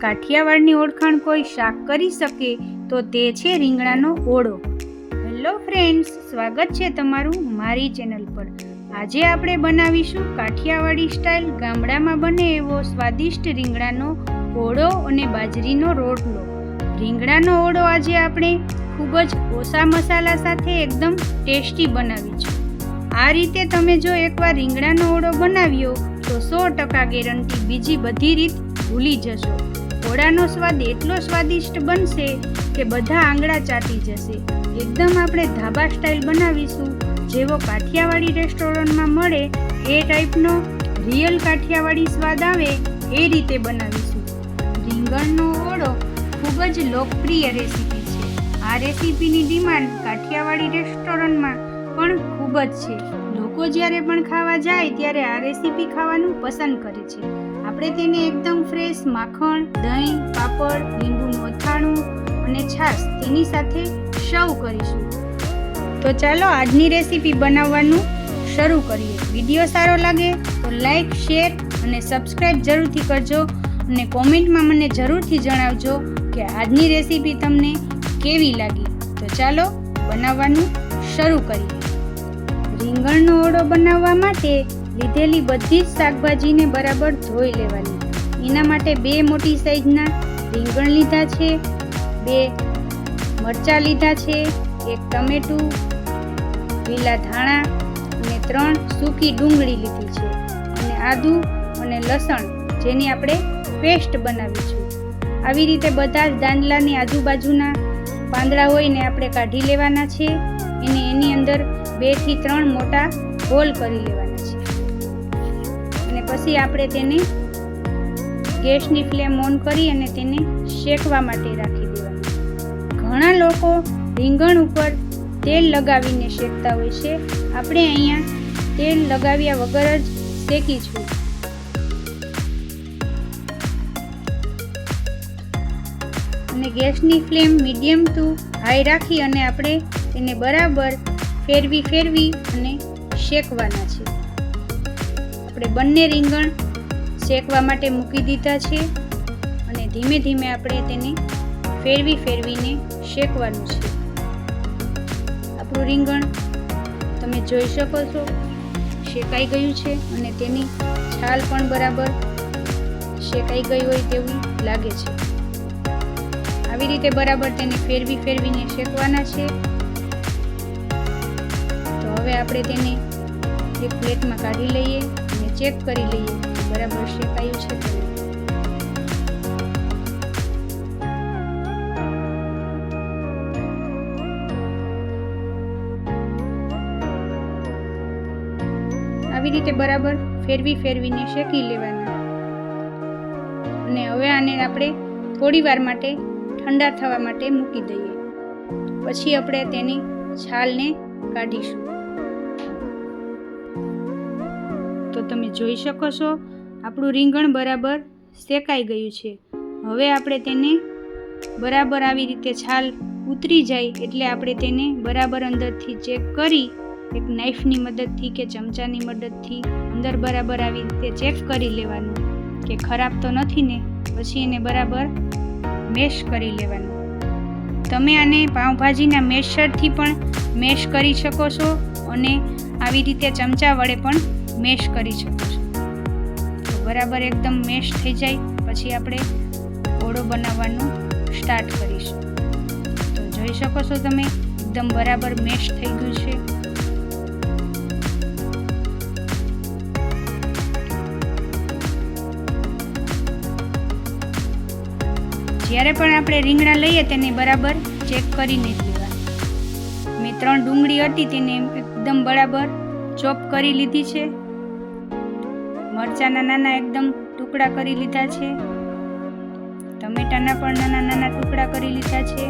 કાઠિયાવાડની ઓળખાણ કોઈ શાક કરી શકે તો તે છે રીંગણાનો ઓળો. હેલો ફ્રેન્ડ્સ, સ્વાગત છે તમારું મારી ચેનલ પર. આજે આપણે બનાવીશું કાઠિયાવાડી સ્ટાઇલ ગામડામાં બને એવો સ્વાદિષ્ટ રીંગણાનો ઓળો અને બાજરીનો રોટલો. રીંગણાનો ઓળો આજે આપણે ખૂબ જ ઓછા મસાલા સાથે એકદમ ટેસ્ટી બનાવીશું. આ રીતે તમે જો એકવાર રીંગણાનો ઓળો બનાવ્યો તો સો ટકા ગેરંટી બીજી બધી રીત ભૂલી જશો. ઓળાનો સ્વાદ એટલો સ્વાદિષ્ટ બનશે કે બધા આંગળા ચાટી જશે. એકદમ આપણે ધાબા સ્ટાઇલ બનાવીશું. જેવો કાઠિયાવાડી રેસ્ટોરન્ટમાં મળે એ ટાઈપનો રિયલ કાઠિયાવાડી સ્વાદ આવે એ રીતે બનાવીશું. રીંગણનો ઓળો ખૂબ જ લોકપ્રિય રેસીપી છે. આ રેસીપીની ડિમાન્ડ કાઠિયાવાડી રેસ્ટોરન્ટમાં પણ ખૂબ જ છે. લોકો જ્યારે પણ ખાવા જાય ત્યારે આ રેસીપી ખાવાનું પસંદ કરે છે. આપણે તેને એકદમ ફ્રેશ માખણ, દહીં, પાપડ લીંબુનું અથાણું અને છાશ તેની સાથે સર્વ કરીશું. તો ચાલો આજની રેસીપી બનાવવાનું શરૂ કરીએ. વીડિયો સારો લાગે તો લાઈક શેર અને સબસ્ક્રાઈબ જરૂરથી કરજો અને કોમેન્ટમાં મને જરૂરથી જણાવજો કે આજની રેસીપી તમને કેવી લાગી. તો ચાલો બનાવવાનું શરૂ કરીએ. રીંગણનો ઓળો બનાવવા માટે લીધેલી બધી જ શાકભાજીને બરાબર ધોઈ લેવાની. એના માટે બે મોટી સાઈઝના રીંગણ લીધા છે, બે મરચાં લીધા છે, એક ટમેટું, લીલા ધાણા અને ત્રણ સૂકી ડુંગળી લીધી છે. અને આદુ અને લસણ જેની આપણે પેસ્ટ બનાવીશું આવી રીતે બધા જ દાંડલાની આજુબાજુના પાંદડા હોય ને આપણે કાઢી લેવાના છે. એને એની અંદર બેથી ત્રણ મોટા હોલ કરી લેવાના પછી આપણે તેને ગેસની ફ્લેમ ઓન કરી અને તેને શેકવા માટે રાખી દેવાનું. ઘણા લોકો રીંગણ ઉપર તેલ લગાવીને શેકતા હોય છે. આપણે અહીંયા તેલ લગાવ્યા વગર જ શેકીશું. અને ગેસની ફ્લેમ મીડિયમ ટુ હાઈ રાખી અને આપણે તેને બરાબર ફેરવી ફેરવી અને શેકવાના છે આપણે બંને રીંગણ શેકવા માટે મૂકી દીધા છે અને ધીમે ધીમે આપણે તેને ફેરવી ફેરવીને શેકવાનું છે. આપણું રીંગણ તમે જોઈ શકો છો, શેકાઈ ગયું છે અને તેની છાલ પણ બરાબર શેકાઈ ગઈ હોય તેવું લાગે છે. આવી રીતે બરાબર તેને ફેરવી ફેરવીને શેકવાના છે. તો હવે આપણે તેને એક પ્લેટમાં કાઢી લઈએ. ચેક કરી લઈએ. બરાબર શેકાયું છે? આવી રીતે બરાબર ફેરવી ફેરવીને શેકી લેવાના. અને હવે આને આપણે થોડી વાર માટે ઠંડા થવા માટે મૂકી દઈએ. પછી આપણે તેની છાલને કાઢીશું. તમે જોઈ શકો છો, આપણું રીંગણ બરાબર શેકાઈ ગયું છે. હવે આપણે તેને બરાબર આવી રીતે છાલ ઉતરી જાય એટલે આપણે તેને બરાબર અંદરથી ચેક કરી, એક નાઈફની મદદથી કે ચમચાની મદદથી અંદર બરાબર આવી રીતે ચેક કરી લેવાનું, કે ખરાબ તો નથી ને, પછી એને બરાબર મેશ કરી લેવાનું. તમે આને પાઉંભાજીના મેશરથી પણ મેશ કરી શકો છો અને આવી રીતે ચમચા વડે પણ મેશ કરી શકો છો બરાબર એકદમ મેશ થઈ જાય, પછી આપણે ઓળો બનાવવાનું સ્ટાર્ટ કરીશું. તો જોઈ શકો છો તમે, એકદમ બરાબર મેશ થઈ ગયું છે. જ્યારે પણ આપણે રીંગણા લઈએ તેને બરાબર ચેક કરીને જ લેવા મેં ત્રણ ડુંગળી હતી તેને એકદમ બરાબર ચોપ કરી લીધી છે. મરચાના નાના એકદમ ટુકડા કરી લીધા છે. ટમેટાના પણ નાના નાના ટુકડા કરી લીધા છે.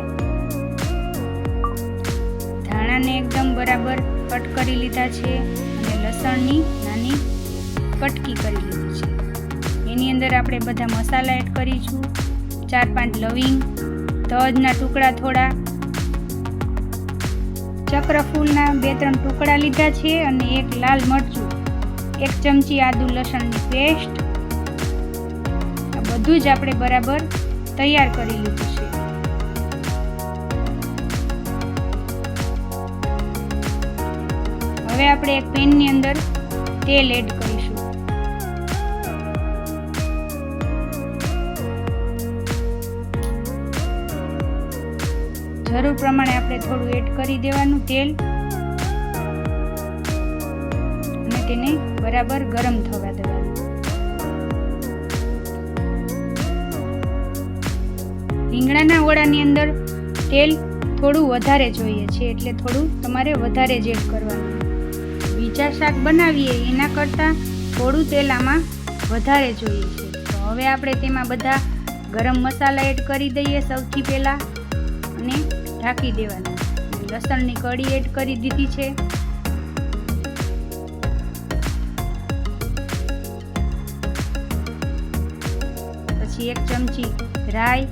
ધાણાને એકદમ બરાબર કટ કરી લીધા છે અને લસણની નાની કટકી કરી લીધી છે. એની અંદર આપણે બધા મસાલા એડ કરીશું. ચાર પાંચ લવિંગ, તજના ટુકડા થોડા, ચક્રફૂલના બે ત્રણ ટુકડા લીધા છે અને એક લાલ મરચું. એક ચમચી આદુ લસણની પેસ્ટ બધું જ આપણે બરાબર તૈયાર કરી લીધું છે. હવે આપણે એક પેનની અંદર તેલ એડ કરીશું. જરૂર પ્રમાણે આપણે થોડું એડ કરી દેવાનું તેલ. અને તેને બરાબર ગરમ થવા દેવાનું રીંગણાના ઓળાની અંદર તેલ થોડું વધારે જોઈએ છે, એટલે થોડું તમારે વધારે જ એડ કરવાનું. બીજા શાક બનાવીએ, એના કરતાં થોડું તેલ આમાં વધારે જોઈએ છે. તો હવે આપણે તેમાં બધા ગરમ મસાલા એડ કરી દઈએ સૌથી પહેલાં અને ઢાંકી દેવાના. લસણની કળી એડ કરી દીધી છે. પછી એક ચમચી રાઈ,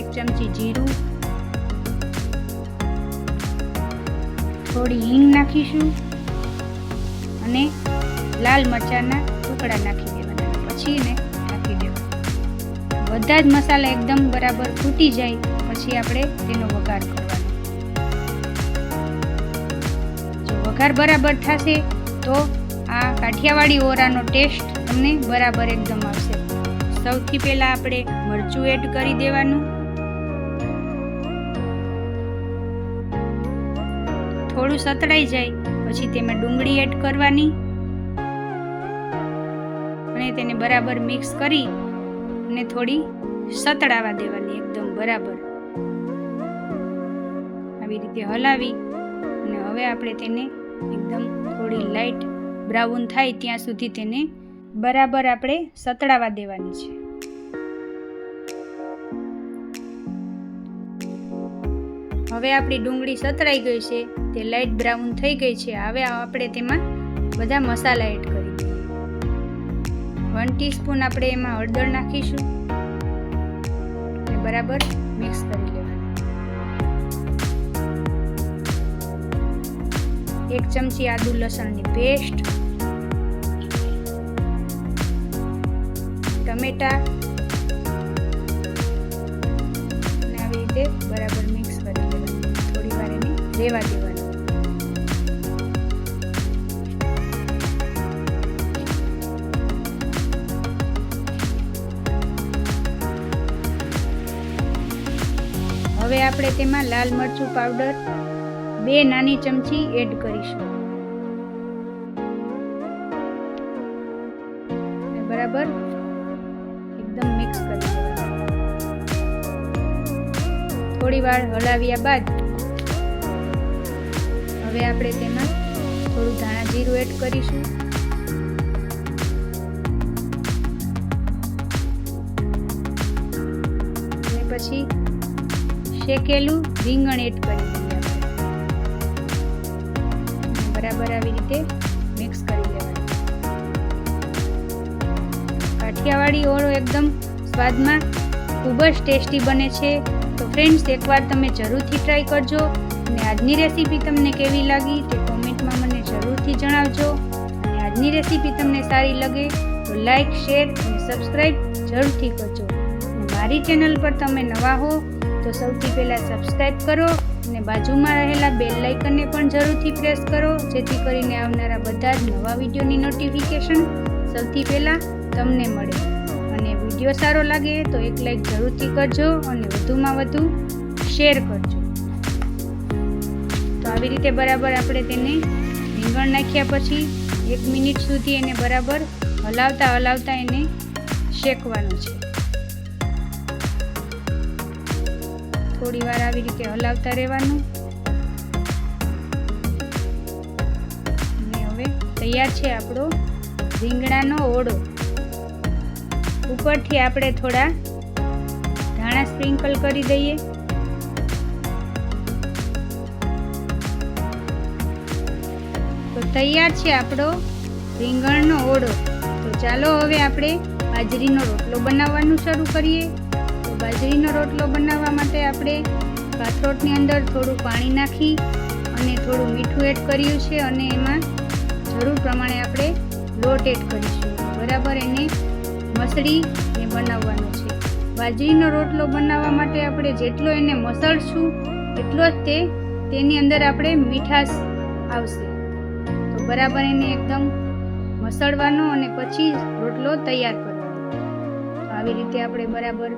એક ચમચી જીરું, થોડી હિંગ નાખીશું અને લાલ મરચાંના ટુકડા નાખી દેવાના. પછી એને ઢાંકી દેવું બધા જ મસાલા એકદમ બરાબર ફૂટી જાય, પછી આપણે તેનો વઘાર કરવાનો. જો વઘાર બરાબર થશે, તો આ કાઠિયાવાડી ઓરાનો ટેસ્ટ તમને બરાબર એકદમ આવશે. સૌથી પહેલાં આપણે મરચું એડ કરી દેવાનું. થોડું સતળાઈ જાય, પછી તેમાં ડુંગળી એડ કરવાની. અને તેને બરાબર મિક્સ કરી અને થોડી સતળાવા દેવાની એકદમ બરાબર. આવી રીતે હલાવી અને હવે આપણે તેને એકદમ થોડી લાઈટ બ્રાઉન થાય ત્યાં સુધી તેને બરાબર આપણે સતળાવા દેવાની છે. હવે આપણી ડુંગળી સતળાઈ ગઈ છે, તે લાઈટ બ્રાઉન થઈ ગઈ છે. હવે આપણે તેમાં બધા મસાલા એડ કરી દઈએ. વન ટીસ્પૂન આપણે એમાં હળદર નાખીશું. બરાબર મિક્સ કરી લેવાનું. એક ચમચી આદુ લસણની પેસ્ટ ટમેટા. અને આવી રીતે બરાબર મિક્સ કરી દેવાનું થોડી વાર એને રેવા દેવાનું. હવે આપણે તેમાં લાલ મરચું પાવડર બે નાની ચમચી એડ કરીશું. થોડી વાર હલાવ્યા બાદ હવે આપણે તેમાં થોડું ધાણા જીરું એડ કરીશું. અને પછી શેકેલું રીંગણ એડ કરી બરાબર આવી રીતે મિક્સ કરી લેવાનું કાઠિયાવાડી ઓળો એકદમ સ્વાદમાં ખૂબ જ ટેસ્ટી બને છે. તો ફ્રેન્ડ્સ એકવાર તમે જરૂરથી ટ્રાય કરજો. અને આજની રેસીપી તમને કેવી લાગી તે કોમેન્ટમાં મને જરૂરથી જણાવજો. અને આજની રેસીપી તમને સારી લાગે તો લાઇક શેર અને સબસ્ક્રાઈબ જરૂરથી કરજો. મારી ચેનલ પર તમે નવા હો તો સૌથી પહેલાં સબસ્ક્રાઈબ કરો અને બાજુમાં રહેલા બેલ લાઇકનને પણ જરૂરથી પ્રેસ કરો. જેથી કરીને આવનારા બધા જ નવા વિડીયોની નોટિફિકેશન સૌથી પહેલાં તમને મળે. વીડિયો સારો લાગે તો એક લાઈક જરૂરથી કરજો અને વધુમાં વધુ શેર કરજો. તો આવી રીતે બરાબર આપણે તેને રીંગણ નાખ્યા પછી એક મિનિટ સુધી એને બરાબર હલાવતા હલાવતા એને શેકવાનું છે. થોડી વાર આવી રીતે હલાવતા રહેવાનું. હવે તૈયાર છે આપણો રીંગણાનો ઓળો. ઉપરથી આપણે થોડા ધાણા સ્પ્રિંકલ કરી દઈએ. તો તૈયાર છે આપણો રીંગણનો ઓળો. તો ચાલો હવે આપણે બાજરીનો રોટલો બનાવવાનું શરૂ કરીએ. તો બાજરીનો રોટલો બનાવવા માટે આપણે કાથરોટની અંદર થોડું પાણી નાખી અને થોડું મીઠું એડ કર્યું છે અને એમાં જરૂર પ્રમાણે આપણે લોટ એડ કરીશું. બરાબર એને મસળીને બનાવવાનું છે. બાજરીનો રોટલો બનાવવા માટે આપણે જેટલો એને મસળશું, એટલો જ તે તેની અંદર આપણે મીઠાશ આવશે. તો બરાબર એને એકદમ મસળવાનો અને પછી રોટલો તૈયાર કરવાનો. આવી રીતે આપણે બરાબર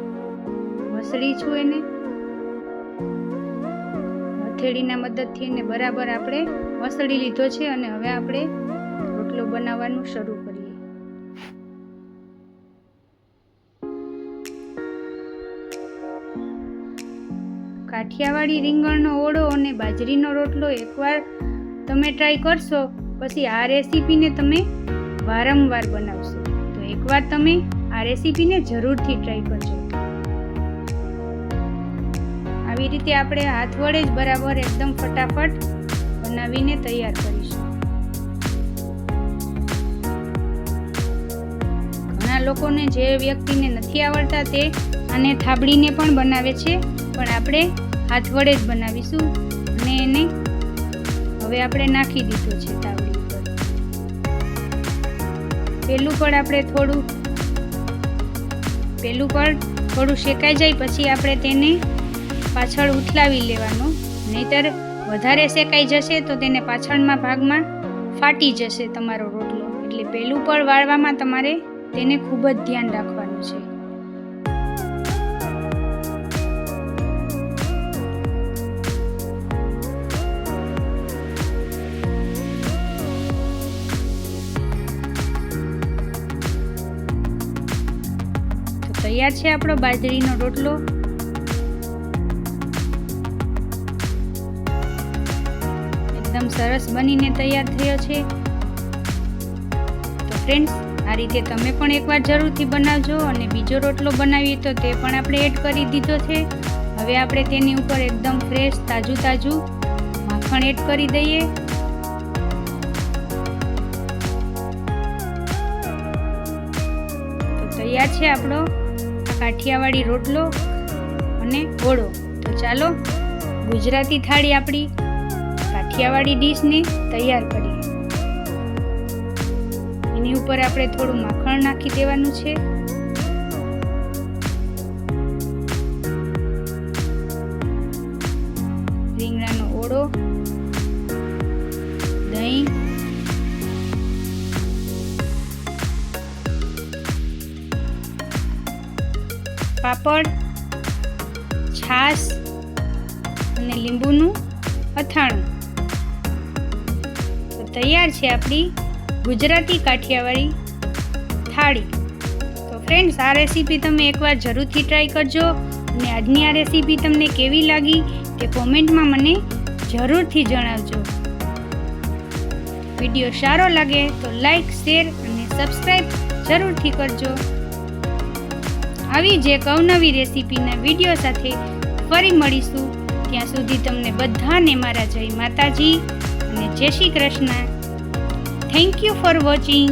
મસળી છું એને. હથેળીના મદદથી એને બરાબર આપણે મસળી લીધો છે અને હવે આપણે રોટલો બનાવવાનું શરૂ કરીએ કાઠિયાવાડી રીંગણનો ઓળો અને બાજરીનો રોટલો એકવાર તમે ટ્રાય કરશો, પછી આ રેસીપીને તમે વારંવાર બનાવશો. તો એકવાર તમે આ રેસીપીને જરૂરથી ટ્રાય કરજો. આવી રીતે આપણે હાથ વડે જ બરાબર એકદમ ફટાફટ બનાવીને તૈયાર કરીશું. ઘણા લોકોને જે વ્યક્તિને નથી આવડતા તે આને થાબડીને પણ બનાવે છે, પણ આપણે હાથ વડે જ બનાવીશું અને એને હવે આપણે નાખી દીધું છે તાવડી ઉપર. પહેલું પણ આપણે થોડું, પેલું પણ થોડું શેકાઈ જાય પછી આપણે તેને પાછળ ઉથલાવી લેવાનો. નહીતર વધારે શેકાઈ જશે તો તેને પાછળના ભાગમાં ફાટી જશે તમારો રોટલો. એટલે પહેલું પણ વાળવામાં તમારે તેને ખૂબ જ ધ્યાન રાખવાનું. તૈયાર છે આપણો બાજરીનો રોટલો? એકદમ સરસ બનીને તૈયાર થયો છે. તો ફ્રેન્ડ્સ આ રીતે તમે પણ એકવાર જરૂરથી બનાવજો અને બીજો રોટલો બનાવીએ તો તે પણ આપણે એડ કરી દીધો છે. હવે આપણે તેની ઉપર એકદમ ફ્રેશ તાજું તાજું માખણ એડ કરી દઈએ. તૈયાર છે આપણો. કાઠિયાવાડી રોટલો અને ઓળો. તો ચાલો, ગુજરાતી થાળી આપણી કાઠિયાવાડી ડીશને તૈયાર કરીએ. એની ઉપર આપણે થોડું માખણ નાખી દેવાનું છે. પાપડ, છાશ અને લીંબુનું અથાણું. તો તૈયાર છે આપણી ગુજરાતી કાઠિયાવાડી થાળી. તો ફ્રેન્ડ્સ આ રેસીપી તમે એકવાર જરૂરથી ટ્રાય કરજો અને આજની આ રેસીપી તમને કેવી લાગી તે કોમેન્ટમાં મને જરૂરથી જણાવજો. વીડિયો સારો લાગે તો લાઈક શેર અને સબસ્ક્રાઈબ જરૂરથી કરજો. આવી જે અવનવી રેસીપીના વીડિયો સાથે ફરી મળીશું. ત્યાં સુધી તમને બધાને મારા જય માતાજી અને જય Shri Krishna. Thank you for watching